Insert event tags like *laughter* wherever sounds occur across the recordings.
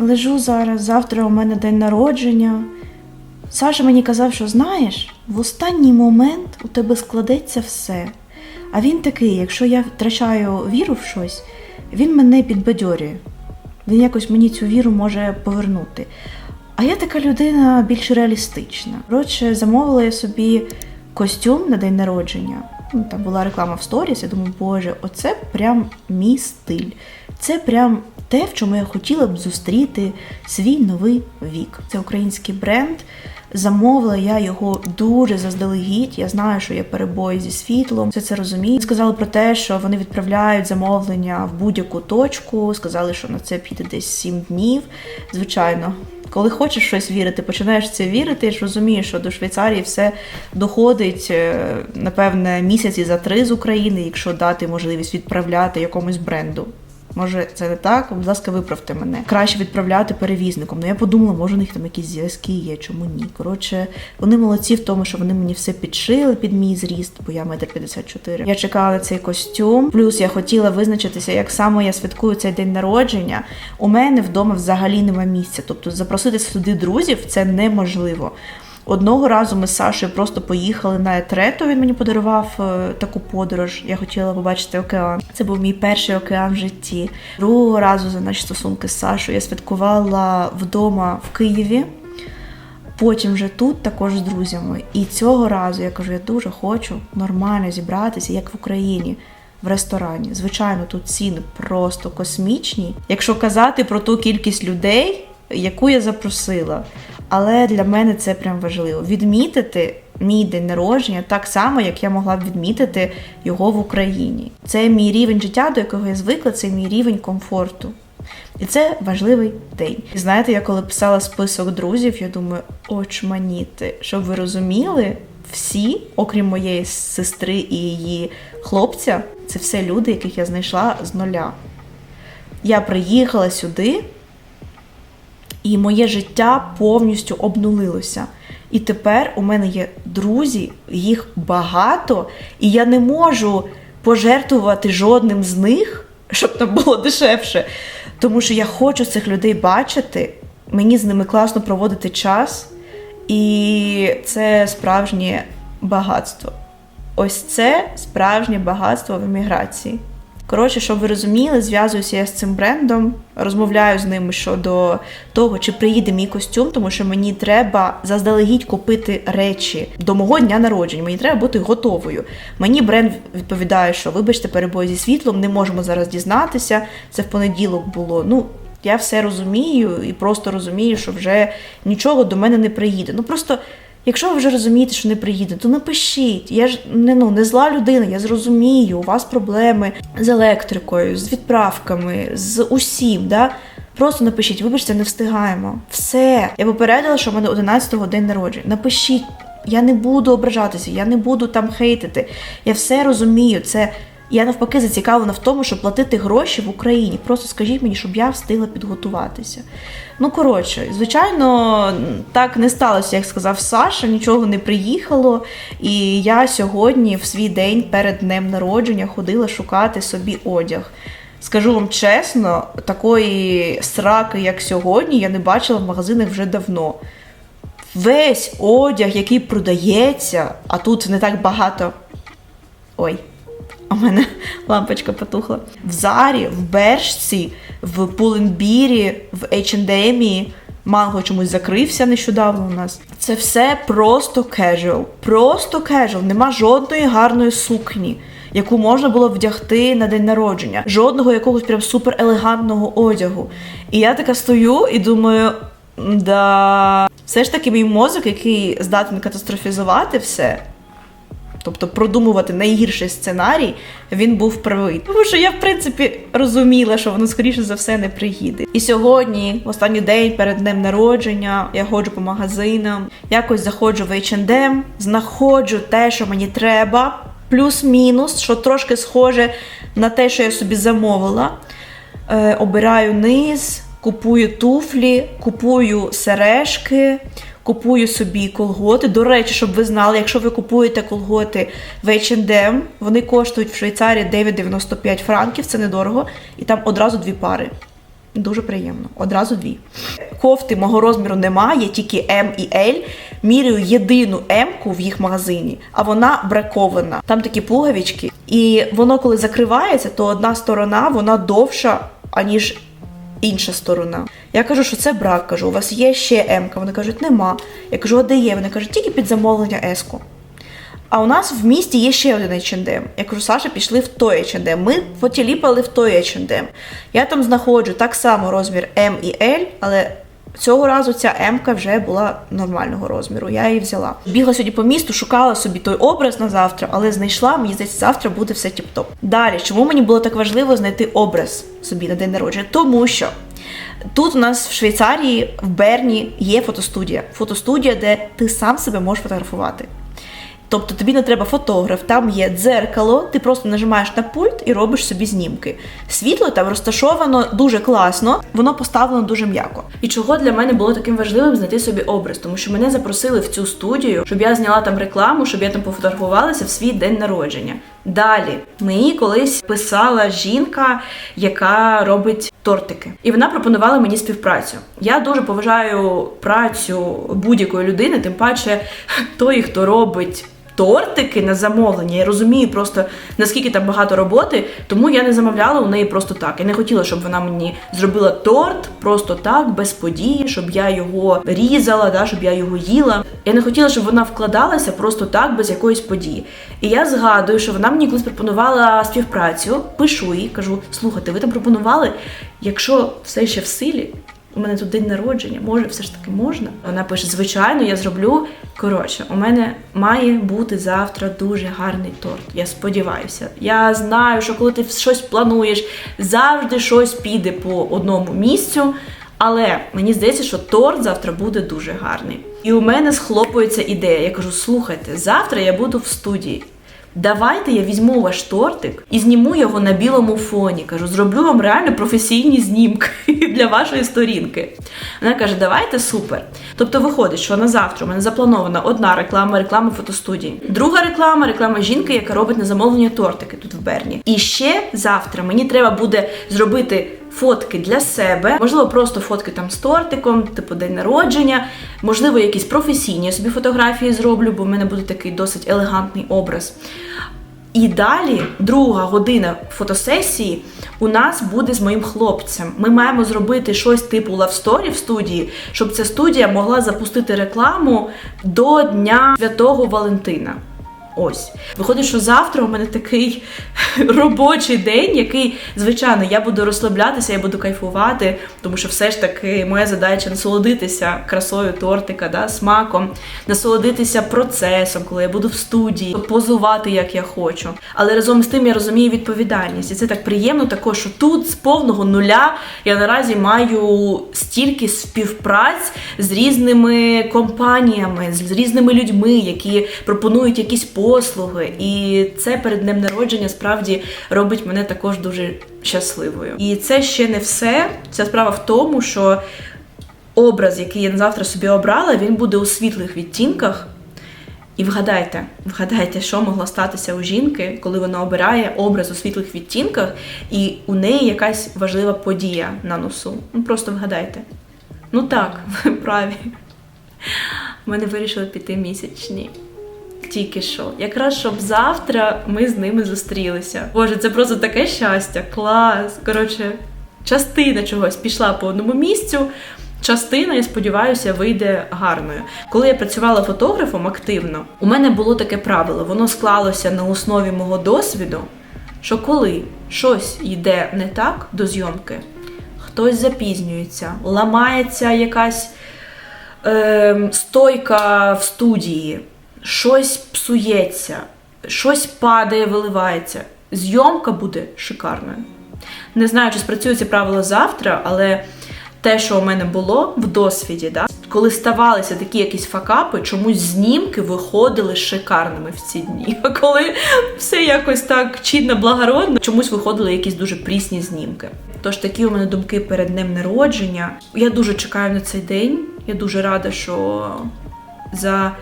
лежу зараз, завтра у мене день народження. Саша мені казав, що знаєш, в останній момент у тебе складеться все. А він такий, якщо я втрачаю віру в щось, він мене підбадьорює. Він якось мені цю віру може повернути. А я така людина більш реалістична. Коротше, замовила я собі костюм на день народження. Ну, там була реклама в сторіс. Я думаю, боже, оце прям мій стиль. Це прям те, в чому я хотіла б зустріти свій новий вік. Це український бренд. Замовила я його дуже заздалегідь. Я знаю, що є перебої зі світлом. Все це розумію. Сказали про те, що вони відправляють замовлення в будь-яку точку. Сказали, що на це піде десь 7 днів. Звичайно, коли хочеш щось вірити, починаєш це вірити, ж розумієш, що до Швейцарії все доходить, е, напевне, місяці за три з України, якщо дати можливість відправляти якомусь бренду. Може, це не так? Будь ласка, виправте мене. Краще відправляти перевізником. Ну я подумала, може, у них там якісь зв'язки є, чому ні. Коротше, вони молодці в тому, що вони мені все підшили під мій зріст, бо я метр 54. Я чекала цей костюм. Плюс я хотіла визначитися, як саме я святкую цей день народження. У мене вдома взагалі немає місця. Тобто запросити сюди друзів це неможливо. Одного разу ми з Сашою просто поїхали на етрето. Він мені подарував е, таку подорож. Я хотіла побачити океан. Це був мій перший океан в житті. Другого разу за наші стосунки з Сашою я святкувала вдома в Києві. Потім вже тут також з друзями. І цього разу я кажу, я дуже хочу нормально зібратися, як в Україні. В ресторані. Звичайно, тут ціни просто космічні. Якщо казати про ту кількість людей, яку я запросила. Але для мене це прям важливо. Відмітити мій день народження так само, як я могла б відмітити його в Україні. Це мій рівень життя, до якого я звикла, це мій рівень комфорту. І це важливий день. І знаєте, я коли писала список друзів, я думаю, очманіти, щоб ви розуміли, всі, окрім моєї сестри і її хлопця, це все люди, яких я знайшла з нуля. Я приїхала сюди, і моє життя повністю обнулилося. І тепер у мене є друзі, їх багато, і я не можу пожертвувати жодним з них, щоб там було дешевше. Тому що я хочу цих людей бачити, мені з ними класно проводити час, і це справжнє багатство. Ось це справжнє багатство в еміграції. Коротше, щоб ви розуміли, зв'язуюся я з цим брендом, розмовляю з ними щодо того, чи приїде мій костюм, тому що мені треба заздалегідь купити речі до мого дня народження. Мені треба бути готовою. Мені бренд відповідає, що вибачте, перебої зі світлом, не можемо зараз дізнатися. Це в понеділок було. Ну, я все розумію і просто розумію, що вже нічого до мене не приїде. Ну просто. Якщо ви вже розумієте, що не приїде, то напишіть. Я ж не ну не зла людина, я зрозумію, у вас проблеми з електрикою, з відправками, з усім. Да? Просто напишіть, вибачте, не встигаємо. Все. Я попередила, що в мене 11-го день народження. Напишіть, я не буду ображатися, я не буду там хейтити. Я все розумію. Це я навпаки зацікавлена в тому, щоб платити гроші в Україні. Просто скажіть мені, щоб я встигла підготуватися. Ну, коротше, звичайно, так не сталося, як сказав Саша, нічого не приїхало. І я сьогодні, в свій день перед днем народження, ходила шукати собі одяг. Скажу вам чесно, такої сраки, як сьогодні, я не бачила в магазинах вже давно. Весь одяг, який продається, а тут не так багато. Ой. У мене лампочка потухла. В Зарі, в Бершці, в Пуленбірі, в H&M, Манго чомусь закрився нещодавно у нас. Це все просто кежуал. Просто кежуал. Нема жодної гарної сукні, яку можна було вдягти на день народження. Жодного якогось прям супер елегантного одягу. І я така стою і думаю, да. Все ж таки мій мозок, який здатен катастрофізувати все. Тобто продумувати найгірший сценарій, він був правий. Тому що я, в принципі, розуміла, що воно скоріше за все не приїде. І сьогодні, в останній день перед днем народження, я ходжу по магазинам, якось заходжу в H&M, знаходжу те, що мені треба, плюс-мінус, що трошки схоже на те, що я собі замовила. Е, обираю низ, купую туфлі, купую сережки. Купую собі колготи. До речі, щоб ви знали, якщо ви купуєте колготи в H&M, вони коштують в Швейцарії 9,95 франків, це недорого, і там одразу дві пари. Дуже приємно. Одразу дві. Кофти мого розміру немає, тільки М і L. Міряю єдину М-ку в їх магазині, а вона бракована. Там такі пуговички. І воно, коли закривається, то одна сторона вона довша, аніж інша сторона. Я кажу, що це брак. Кажу, у вас є ще М-ка. Вони кажуть, нема. Я кажу, а де є? Вони кажуть, тільки під замовлення С-ку. А у нас в місті є ще один H&M. Я кажу, Саша, пішли в той H&M. Ми потіліпали в той H&M. Я там знаходжу так само розмір М і L, але цього разу ця М вже була нормального розміру. Я її взяла. Бігла сьогодні по місту, шукала собі той образ на завтра, але знайшла. Мені здається, завтра буде все тіп-топ. Далі, чому мені було так важливо знайти образ собі на день народження? Тому що. Тут у нас в Швейцарії, в Берні, є фотостудія. Фотостудія, де ти сам себе можеш фотографувати. Тобто тобі не треба фотограф, там є дзеркало, ти просто нажимаєш на пульт і робиш собі знімки. Світло там розташовано дуже класно, воно поставлено дуже м'яко. І чого для мене було таким важливим знайти собі образ, тому що мене запросили в цю студію, щоб я зняла там рекламу, щоб я там пофотографувалася в свій день народження. Далі мені колись писала жінка, яка робить тортики, і вона пропонувала мені співпрацю. Я дуже поважаю працю будь-якої людини, тим паче той, хто робить. Тортики на замовлення. Я розумію просто наскільки там багато роботи, тому я не замовляла у неї просто так. Я не хотіла, щоб вона мені зробила торт просто так, без події, щоб я його різала, да, щоб я його їла. Я не хотіла, щоб вона вкладалася просто так, без якоїсь події. І я згадую, що вона мені колись пропонувала співпрацю, пишу їй, кажу: слухайте, ви там пропонували, якщо все ще в силі. У мене тут день народження, може, все ж таки можна. Вона пише: звичайно, я зроблю. Коротше, у мене має бути завтра дуже гарний торт. Я сподіваюся. Я знаю, що коли ти щось плануєш, завжди щось піде по одному місцю. Але мені здається, що торт завтра буде дуже гарний. І у мене схлопується ідея. Я кажу: слухайте, завтра я буду в студії. Давайте я візьму ваш тортик і зніму його на білому фоні. Кажу, зроблю вам реально професійні знімки *laughs* для вашої сторінки. Вона каже, давайте супер. Тобто виходить, що на завтра у мене запланована одна реклама, реклама фотостудії, друга реклама, реклама жінки, яка робить на замовлення тортики тут в Берні. І ще завтра мені треба буде зробити. Фотки для себе, можливо, просто фотки там з тортиком, типу день народження, можливо, якісь професійні собі фотографії зроблю, бо в мене буде такий досить елегантний образ. І далі, друга година фотосесії у нас буде з моїм хлопцем. Ми маємо зробити щось типу лавсторі в студії, щоб ця студія могла запустити рекламу до Дня Святого Валентина. Ось. Виходить, що завтра у мене такий *laughs* робочий день, який, звичайно, я буду розслаблятися, я буду кайфувати, тому що все ж таки моя задача насолодитися красою тортика, да, смаком, насолодитися процесом, коли я буду в студії, позувати як я хочу. Але разом з тим я розумію відповідальність. І це так приємно, також, що тут з повного нуля я наразі маю стільки співпраць з різними компаніями, з різними людьми, які пропонують якісь послуги. І це перед днем народження справді робить мене також дуже щасливою. І це ще не все. Ця справа в тому, що образ, який я завтра собі обрала, він буде у світлих відтінках. І вгадайте, вгадайте, що могло статися у жінки, коли вона обирає образ у світлих відтінках, і у неї якась важлива подія на носу. Ну просто вгадайте. Ну так, *laughs* ви праві. Мене вирішили піти місячні. Тільки що. Якраз щоб завтра ми з ними зустрілися. Боже, це просто таке щастя, клас. Коротше, частина чогось пішла по одному місцю. Частина, я сподіваюся, вийде гарною. Коли я працювала фотографом активно, у мене було таке правило, воно склалося на основі мого досвіду, що коли щось йде не так до зйомки, хтось запізнюється, ламається якась е, стойка в студії, щось псується, щось падає, виливається. Зйомка буде шикарною. Не знаю, чи спрацює ці правила завтра, але те, що у мене було в досвіді, да, коли ставалися такі якісь факапи, чомусь знімки виходили шикарними в ці дні. А коли все якось так чинно благородно, чомусь виходили якісь дуже прісні знімки. Тож такі у мене думки перед днем народження. Я дуже чекаю на цей день. Я дуже рада, що за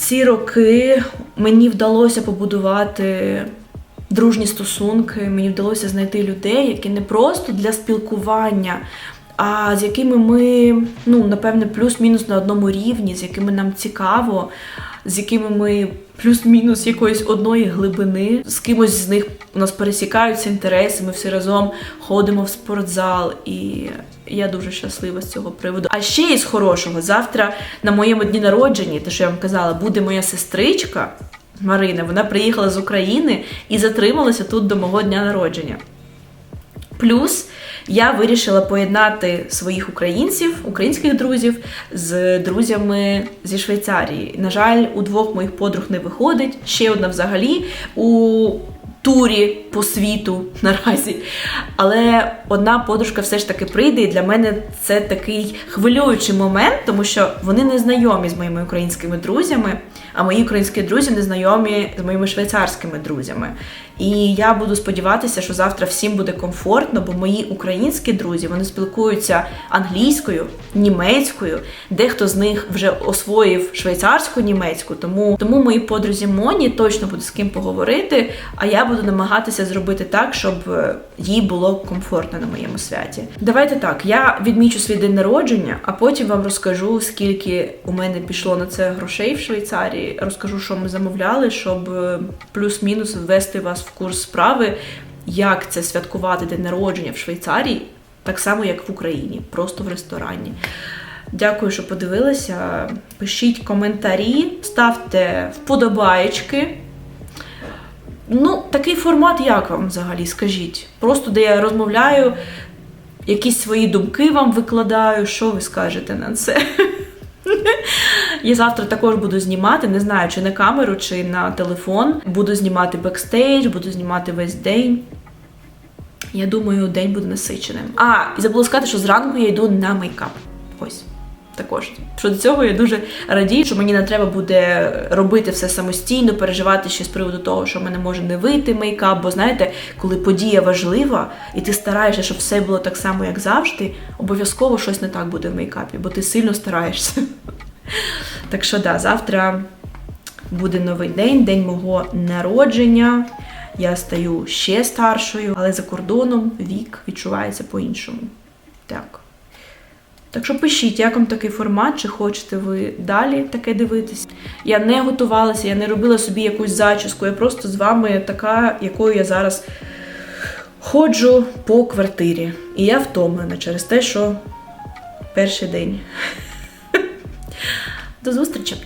ці роки мені вдалося побудувати дружні стосунки. Мені вдалося знайти людей, які не просто для спілкування, а з якими ми, ну, напевне, плюс-мінус на одному рівні, з якими нам цікаво, з якими ми плюс-мінус якоїсь одної глибини. З кимось з них у нас пересікаються інтереси, ми всі разом ходимо в спортзал, і я дуже щаслива з цього приводу. А ще із хорошого, завтра на моєму дні народження, те, що я вам казала, буде моя сестричка. Марина, вона приїхала з України і затрималася тут до мого дня народження. Плюс я вирішила поєднати своїх українців, українських друзів з друзями зі Швейцарії. На жаль, у двох моїх подруг не виходить. Ще одна взагалі у турі по світу *laughs* наразі. Але одна подружка все ж таки прийде, і для мене це такий хвилюючий момент, тому що вони не знайомі з моїми українськими друзями, а мої українські друзі не знайомі з моїми швейцарськими друзями. І я буду сподіватися, що завтра всім буде комфортно, бо мої українські друзі вони спілкуються англійською, німецькою. Дехто з них вже освоїв швейцарську німецьку, тому тому моїй подрузі Моні точно буде з ким поговорити. А я буду намагатися зробити так, щоб е, їй було комфортно на моєму святі. Давайте так, я відмічу свій день народження, а потім вам розкажу, скільки у мене пішло на це грошей в Швейцарії. Розкажу, що ми замовляли, щоб е, плюс-мінус ввести вас в курс справи, як це святкувати день народження в Швейцарії, так само, як в Україні, просто в ресторані. Дякую, що подивилися. Пишіть коментарі, ставте вподобаєчки. Ну, такий формат, як вам взагалі, скажіть? Просто де я розмовляю, якісь свої думки вам викладаю. Що ви скажете на це? Я завтра також буду знімати, не знаю, чи на камеру, чи на телефон. Буду знімати бекстейдж, буду знімати весь день. Я думаю, день буде насиченим. А, і забула сказати, що зранку я йду на мейкап. Ось. Також. Що до цього я дуже радію, що мені не треба буде робити все самостійно, переживати ще з приводу того, що в мене може не вийти мейкап. Бо знаєте, коли подія важлива, і ти стараєшся, щоб все було так само, як завжди, обов'язково щось не так буде в мейкапі, бо ти сильно стараєшся. Так що да, завтра буде новий день, день мого народження. Я стаю ще старшою, але за кордоном вік відчувається по-іншому. Так. Так що пишіть, як вам такий формат, чи хочете ви далі таке дивитись. Я не готувалася, я не робила собі якусь зачіску, я просто з вами така, якою я зараз ходжу по квартирі. І я втомлена через те, що перший день. До зустрічі!